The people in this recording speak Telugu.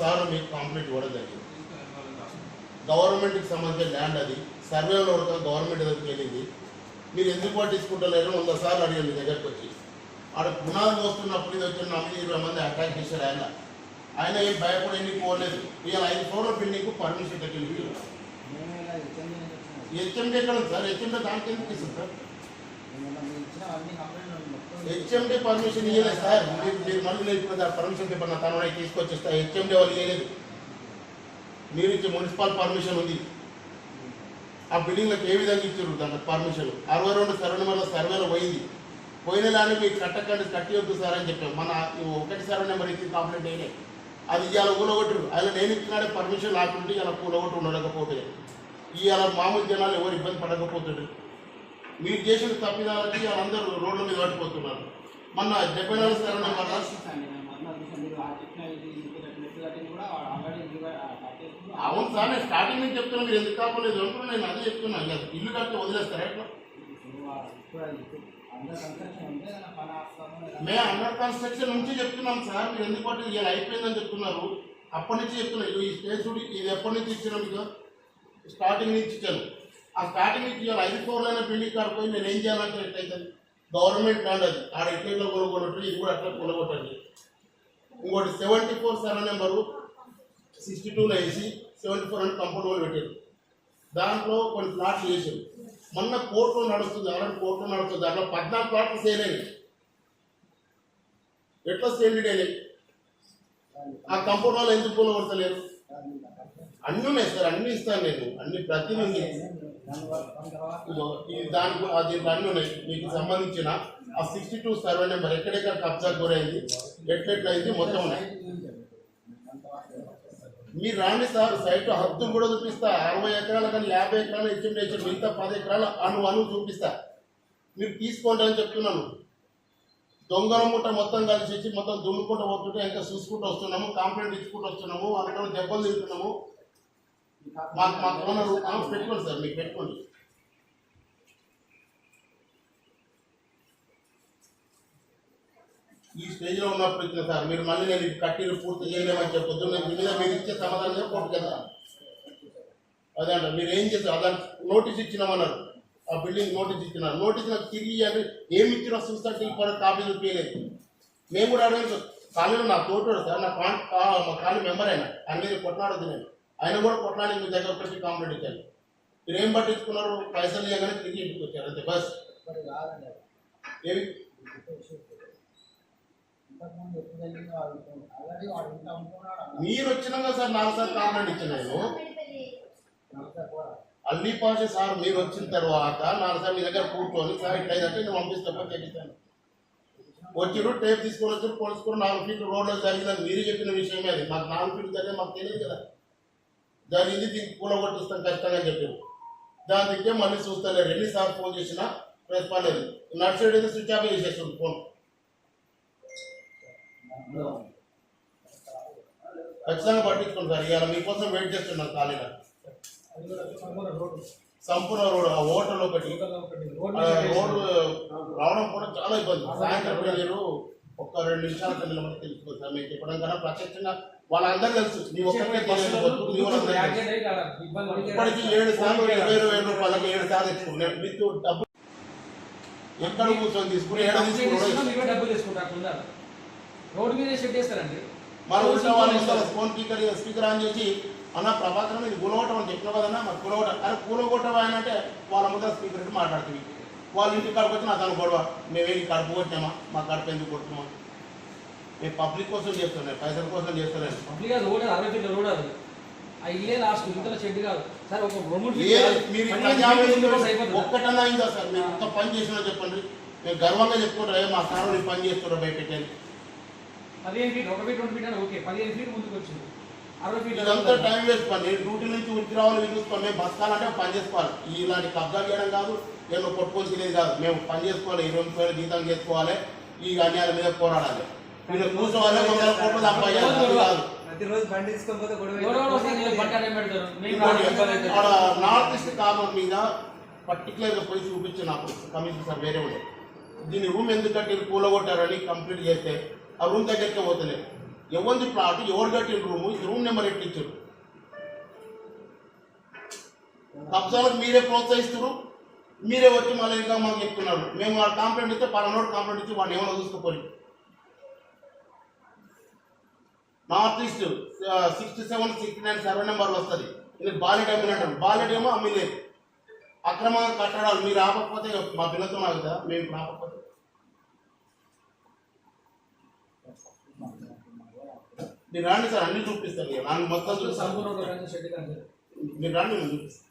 సార్ మీకు కంప్లీట్ ఇవ్వడం జరిగింది. గవర్నమెంట్కి సంబంధించిన ల్యాండ్ అది. సర్వేలో ఒక గవర్నమెంట్ దగ్గరికి వెళ్ళింది. మీరు ఎందుకు పట్టించుకుంటలేరు? వంద సార్లు అడిగారు మీ దగ్గరికి వచ్చి. ఆడ పునాది వస్తున్నప్పుడు ఇది వచ్చిన నలభై ఇరవై మంది అటాక్ చేశారు ఆయన. ఆయన ఏం భయపడి ఎన్ని పోలేదు? ఇవాళ ఐదు ఫ్లోర్ల బిల్డింగ్ పర్మిషన్ దగ్గరికి హెచ్ఎండి ఎక్కడ సార్? హెచ్ఎండి దానికి ఎందుకు ఇస్తుంది సార్? హెచ్ఎండి పర్మిషన్ ఇవ్వలేదు సార్. మీరు మీరు మళ్ళీ నేను పర్మిషన్ పేపర్ నా తన తీసుకొచ్చేస్తా. హెచ్ఎండి వాళ్ళు ఇవ్వలేదు మీరు ఇచ్చే మున్సిపల్ పర్మిషన్ ఉంది. ఆ బిల్డింగ్లకు ఏ విధంగా ఇచ్చారు దానికి పర్మిషన్? అరవై రెండు సర్వే నెంబర్ల సర్వేలో పోయింది. పోయిన దాన్ని మీరు కట్టకండి కట్టివద్దు సార్ అని చెప్పాం. మన ఒకటి సర్వే నెంబర్ ఇచ్చి కంప్లైంట్ అయినాయి అది ఇవాళ కూలగొట్టరు అలా నేను ఇచ్చినాడే పర్మిషన్ లేకుంటే ఇలా కూలగొట్టు ఉండకపోతే ఇవాళ మామూలు జనాలు ఎవరు ఇబ్బంది పడకపోతుండ్రు మీరు చేసిన తప్పిదాలకి వాళ్ళందరూ రోడ్ల మీద పడిపోతున్నారు. మొన్న డెబ్బై నాలుగు సర్వే అవును సార్ నేను స్టార్టింగ్ నుంచి చెప్తున్నా మీరు ఎందుకు కాపలేదు అంటున్నా నేను అదే చెప్తున్నాను కదా ఇల్లు కట్టి వదిలేస్తారా ఎట్లా? మేము అండర్ కన్స్ట్రక్షన్ నుంచి చెప్తున్నాం సార్ మీరు ఎందుకు పట్టింది? ఇలా అయిపోయిందని చెప్తున్నారు. అప్పటి నుంచి చెప్తున్నా. ఇది ఈ స్టేజ్ ఇది ఎప్పటి నుంచి ఇచ్చిన మీకు స్టార్టింగ్ నుంచి ఇచ్చాను. ఆ స్టార్టింగ్ ఇట్లా ఐదు ఫ్లోర్లైన బిల్డింగ్ కాడ పోయి నేను ఏం చేయాలంటే ఎట్లయితే గవర్నమెంట్ ల్యాండ్ అది. ఆడ ఇట్లా కొనుగోలు ఇది కూడా అట్లా కొనగొట్టండి ఇంకోటి seventy four seven number sixty టూలో వేసి సెవెంటీ ఫోర్ అని కంపౌండ్ వాళ్ళు పెట్టారు. దాంట్లో కొన్ని ప్లాట్లు వేసారు మొన్న కోర్టులో నడుస్తుంది అలాంటి కోర్టులో నడుస్తుంది. దాంట్లో పద్నాలుగు ప్లాట్లు సేల్ అయినాయి. ఎట్లా సేల్ అయినాయి? ఆ కంపౌండ్ వాళ్ళు ఎందుకు పూల కొడతలేరు అన్నీ ఉన్నాయి సార్ అన్నీ ఇస్తాను నేను. అన్ని ప్రతి ఉంది. దానికి అది అన్నీ ఉన్నాయి. మీకు సంబంధించిన ఆ సిక్స్టీ టూ సర్వే నెంబర్ ఎక్కడెక్కడ కబ్జా గురైంది ఎట్లెట్లయింది మొత్తం ఉన్నాయి. మీరు రాండి సార్ సైట్ హద్దులు కూడా చూపిస్తా. అరవై ఎకరాల కానీ యాభై ఎకరాల హెచ్ఎం హెచ్ఎం మిగతా పది ఎకరాల అను అను చూపిస్తా. మీరు తీసుకోండి అని చెప్తున్నాను. దొంగల ముట్ట మొత్తం కలిసి వచ్చి మొత్తం దున్నుకుంటూ పోతుంటే ఇంకా చూసుకుంటూ వస్తున్నాము కాంప్లైంట్ ఇచ్చుకుంటూ వస్తున్నాము అక్కడ దెబ్బలు తింటున్నాము. మాకు మాకు ఓనర్ అనౌన్స్ పెట్టుకోండి సార్ మీకు పెట్టుకోండి. ఈ స్టేజ్లో ఉన్నప్పుడు ఇచ్చిన సార్ మీరు మళ్ళీ నేను కట్టిన పూర్తి చేయలేమని చెప్పొద్దు నేను మీద మీరు ఇచ్చే సమాధానం కోర్టు కదా అదే అంట మీరు ఏం చేస్తారు అదే నోటీస్ ఇచ్చినామన్నారు. ఆ బిల్డింగ్ నోటీస్ ఇచ్చినారు. నోటీస్ నాకు తిరిగి ఇవ్వాలి. ఏమి ఇచ్చినా చూస్తే ఇప్పుడు కాపీ చూపించలేదు మేము కూడా అడగలేదు. కాలేజీలో నా తోటి సార్ నా కాన్ మా కాలేజ్ మెంబర్ అయినా ఆయన మీద నేను. ఆయన కూడా కొట్లాడి మీ దగ్గర వచ్చి కాంప్లైంట్ ఇచ్చాను మీరు ఏం పట్టించుకున్నారు? పైసలు ఇవ్వగానే తిరిగి ఇంటికి వచ్చారు. అంతే బస్. ఏమి? మీరు వచ్చినాక సార్ నాలుగు సార్ కాంప్లైంట్ ఇచ్చాను నేను. అల్లి పాష సార్ మీరు వచ్చిన తర్వాత నాలుగు సార్ మీ దగ్గర కూర్చొని సార్ ఇట్లా అయిందంటే నేను పంపిస్తా పని చేపిస్తాను వచ్చిరు టేప్ తీసుకొని వచ్చారు పోలీసుకొని నాలుగు ఫీట్లు రోడ్లో జరిగిందని మీరు చెప్పిన విషయమే అది. మాకు నాలుగు ఫీట్లు జరిగింది మాకు తెలియదు కదా. జరిగింది దీనికి పూల కొట్టిస్తాం ఖచ్చితంగా చెప్పారు దానికే మళ్ళీ చూస్తలేరు. ఎన్నిసార్లు ఫోన్ చేసినా రెస్పాండ్ లేదు. నర్సరీ అయితే స్విచ్ ఆఫ్ చేసేస్తుంది ఫోన్. ఖచ్చితంగా పట్టించుకోండి సార్. ఇవాళ మీకోసం వెయిట్ చేస్తున్నాను ఖాళీగా. సంపూర్ణ రోడ్ ఆ హోటల్ ఒకటి రోడ్ రావడం కూడా చాలా ఇబ్బంది. సాయంత్రం కూడా మీరు ఒక్క రెండు నిమిషాల నిలబడి తెలుసుకోవచ్చు సార్. మీకు చెప్పడం కన్నా ప్రత్యక్షంగా వాళ్ళందరూ తెలుసు మీ ఒక్కరికే తెలియదు మీ వాళ్ళందరికీ తెలుసు. ఇప్పటికీ ఏడు సార్లు ఇరవై ఇరవై వేల రూపాయలకి ఏడు సార్లు తెచ్చుకున్నాను విత్ డబ్బు ఎక్కడ కూర్చొని తీసుకుని ఏడ తీసుకుని డబ్బులు తీసుకుంటారు రోడ్డు మీద షెడ్ చేస్తారండి మన ఊళ్ళో వాళ్ళు ఇస్తారు ఫోన్ స్పీకర్ స్పీకర్ ఆన్ చేసి అన్న ప్రభాకర్ ఇది కూలగొట్టం అని చెప్పిన కదన్నా మరి కూలగొట్ట అరే కూలగొట్టం ఆయన అంటే వాళ్ళ ముందర స్పీకర్ పెట్టి మాట్లాడుతుంది. వాళ్ళ ఇంటి కాడికి వచ్చి నాకు గొడవ మేమేమి కడుపు కొట్టినామా మా కడుపు ఎందుకు కొడుతున్నామా మేము పబ్లిక్ కోసం చేస్తున్నాం పైసల కోసం చేస్తలేము పబ్లిక్ అది రోడ్ అరవై ఫీట్ల రోడ్ అది. ఆ ఇల్లే లాస్ట్ ఇంతలో షెడ్ కాదు. సార్ ఒక రెండు? ఒక్కటన్నా అయిందా సార్? మీరు ఎంత పని చేసినా చెప్పండి. మేము గర్వంగా చెప్పుకుంటారు? మా సార్ పని చేస్తున్నారు బయట పదిహేను ఫీట్ ఒక ఫీట్ రెండు ఫీట్ అంటే ఓకే. పదిహేను ఫీట్ ముందుకు వచ్చింది. అరవై ఫీట్ ఇదంతా టైం వేస్ట్ పని. డ్యూటీ నుంచి ఉరికి రావాలి చూసుకోవాలి మేము బతకాలంటే పని చేసుకోవాలి. ఇలాంటి కబ్జా చేయడం కాదు నేను కొట్టుకొని తినేది కాదు. మేము పని చేసుకోవాలి ఇరవై రూపాయలు జీతం చేసుకోవాలి ఈ అన్యాయాల మీద పోరాడాలి. మీరు కూర్చోవాలి వందల కోట్లు కాదు. ప్రతిరోజు బండి నార్త్ ఈస్ట్ కార్నర్ మీద పర్టికులర్గా పోయి చూపించి నాకు. కమిషన్ సార్ వేరే ఉండే దీని రూమ్ ఎందుకంటే కూలగొట్టారని కంప్లీట్ చేస్తే ఆ రూమ్ దగ్గరికి పోతలేదు ఎవరిది ప్లాట్ ఎవరు కట్టిన రూము రూమ్ నెంబర్ ఎట్లా ఇచ్చారు? కబ్జాలకు మీరే ప్రోత్సహిస్తారు మీరే వచ్చి మళ్ళీ ఇంకా మాకు చెప్తున్నారు. మేము వాడు కాంప్లైంట్ ఇస్తే పలానోడు కాంప్లైంట్ ఇచ్చి వాడిని ఏమైనా చూసుకోపోయి north east sixty seven sixty nine survey number వస్తుంది. ఇది బాలెట్ అమ్మిన అంటారు. బాలెట్ ఏమో అమ్మిలేదు అక్రమ కట్టడాలు మీరు ఆపకపోతే మా పిల్లలతో నాకు కదా మేము ఆపకపోతే. మీరు రండి సార్ అన్ని చూపిస్తాను ఇక. నాకు మొత్తం మీరు రండి నేను చూపిస్తాను.